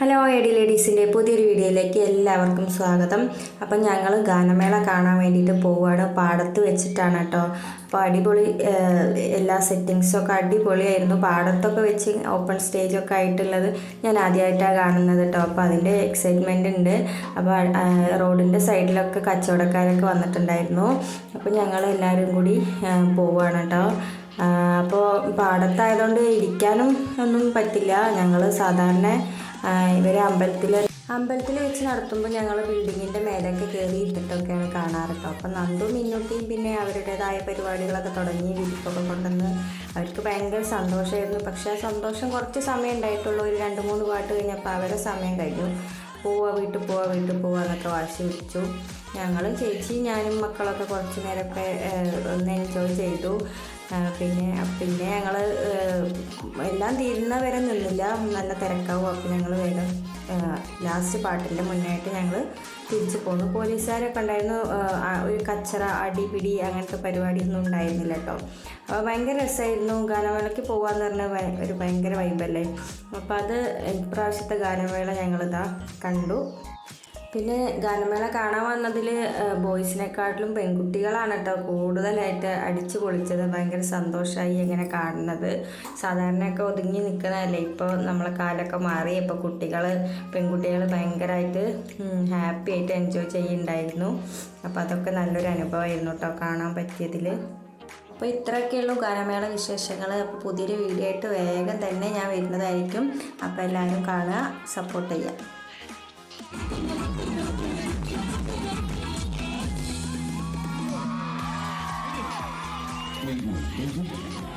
Hello AD ലേഡീസിന്റെ പുതിയൊരു വീഡിയോയിലേക്ക് എല്ലാവർക്കും സ്വാഗതം. അപ്പം ഞങ്ങൾ ഗാനമേള കാണാൻ വേണ്ടിയിട്ട് പോവുകയാണ്. പാടത്ത് വെച്ചിട്ടാണ് കേട്ടോ. അപ്പോൾ അടിപൊളി എല്ലാ സെറ്റിങ്സും ഒക്കെ അടിപൊളിയായിരുന്നു. പാടത്തൊക്കെ വെച്ച് ഓപ്പൺ സ്റ്റേജൊക്കെ ആയിട്ടുള്ളത് ഞാൻ ആദ്യമായിട്ടാണ് കാണുന്നത് കേട്ടോ. അപ്പോൾ അതിന്റെ എക്സൈറ്റ്മെന്റ് ഉണ്ട്. അപ്പോൾ റോഡിന്റെ സൈഡിലൊക്കെ കച്ചവടക്കാരൊക്കെ വന്നിട്ടുണ്ടായിരുന്നു. അപ്പോൾ ഞങ്ങൾ എല്ലാവരും കൂടി പോവുകയാണ് കേട്ടോ. അപ്പോൾ പാടത്തായതുകൊണ്ട് ഇരിക്കാനും ഒന്നും പറ്റില്ല. ഞങ്ങൾ സാധാരണ ഇവർ അമ്പലത്തിൽ അമ്പലത്തിൽ വെച്ച് നടത്തുമ്പോൾ ഞങ്ങൾ ബിൽഡിങ്ങിന്റെ മേലൊക്കെ കയറി ഇരുന്നിട്ടൊക്കെയാണ് കാണാറ് കേട്ടോ അപ്പം നന്ദു മിന്നൂട്ടിയും പിന്നെ അവരുടേതായ പരിപാടികളൊക്കെ തുടങ്ങി വിരിപ്പൊക്കെ കൊണ്ടുവന്ന് അവർക്ക് ഭയങ്കര സന്തോഷമായിരുന്നു പക്ഷേ ആ സന്തോഷം കുറച്ച് സമയം ഉണ്ടായിട്ടുള്ളൂ. ഒരു രണ്ട് മൂന്ന് പാട്ട് കഴിഞ്ഞപ്പോൾ അവരെ സമയം കഴിഞ്ഞു. പോവാ വീട്ടിൽ പോവാ വീട്ടിൽ പോവാ എന്നൊക്കെ വാശി പിടിച്ചു. ഞങ്ങളും ചേച്ചി ഞാനും മക്കളൊക്കെ കുറച്ച് നേരമൊക്കെ ഒന്ന് എൻജോയ് ചെയ്തു. പിന്നെ പിന്നെ ഞങ്ങൾ എല്ലാം തീരുന്ന വരെ നിന്നില്ല. നല്ല തിരക്കാവും. അപ്പോൾ ഞങ്ങൾ വേഗം ലാസ്റ്റ് പാട്ടിന്റെ മുന്നായിട്ട് ഞങ്ങൾ തിരിച്ചു പോന്നു. പോലീസുകാരൊക്കെ ഉണ്ടായിരുന്നു. ഒരു കച്ചറ അടിപിടി അങ്ങനത്തെ പരിപാടിയൊന്നും ഉണ്ടായിരുന്നില്ല കേട്ടോ. അപ്പോൾ ഭയങ്കര രസമായിരുന്നു ഗാനമേളയ്ക്ക് പോകാമെന്ന് പറഞ്ഞാൽ ഒരു ഭയങ്കര വൈബല്ലേ അപ്പോൾ അത് ഇപ്രാവശ്യത്തെ ഗാനമേള ഞങ്ങളിതാ കണ്ടു. പിന്നെ ഗാനമേള കാണാൻ വന്നതിൽ ബോയ്സിനെക്കാട്ടിലും പെൺകുട്ടികളാണ് കേട്ടോ കൂടുതലായിട്ട് അടിച്ചു പൊളിച്ചത്. ഭയങ്കര സന്തോഷമായി ഇങ്ങനെ കാണുന്നത്. സാധാരണയൊക്കെ ഒതുങ്ങി നിൽക്കുന്നതല്ലേ? ഇപ്പോൾ നമ്മളെ കാലൊക്കെ മാറി. ഇപ്പോൾ കുട്ടികൾ പെൺകുട്ടികൾ ഭയങ്കരമായിട്ട് ഹാപ്പി ആയിട്ട് എൻജോയ് ചെയ്യുന്നുണ്ടായിരുന്നു. അപ്പോൾ അതൊക്കെ നല്ലൊരു അനുഭവമായിരുന്നു കേട്ടോ കാണാൻ പറ്റിയതിൽ അപ്പോൾ ഇത്രയൊക്കെയുള്ളൂ ഗാനമേള വിശേഷങ്ങൾ അപ്പോൾ പുതിയൊരു വീഡിയോ ആയിട്ട് വേഗം തന്നെ ഞാൻ വരുന്നതായിരിക്കും. അപ്പോൾ എല്ലാവരും കാണുക സപ്പോർട്ട് ചെയ്യുക. Hollywood.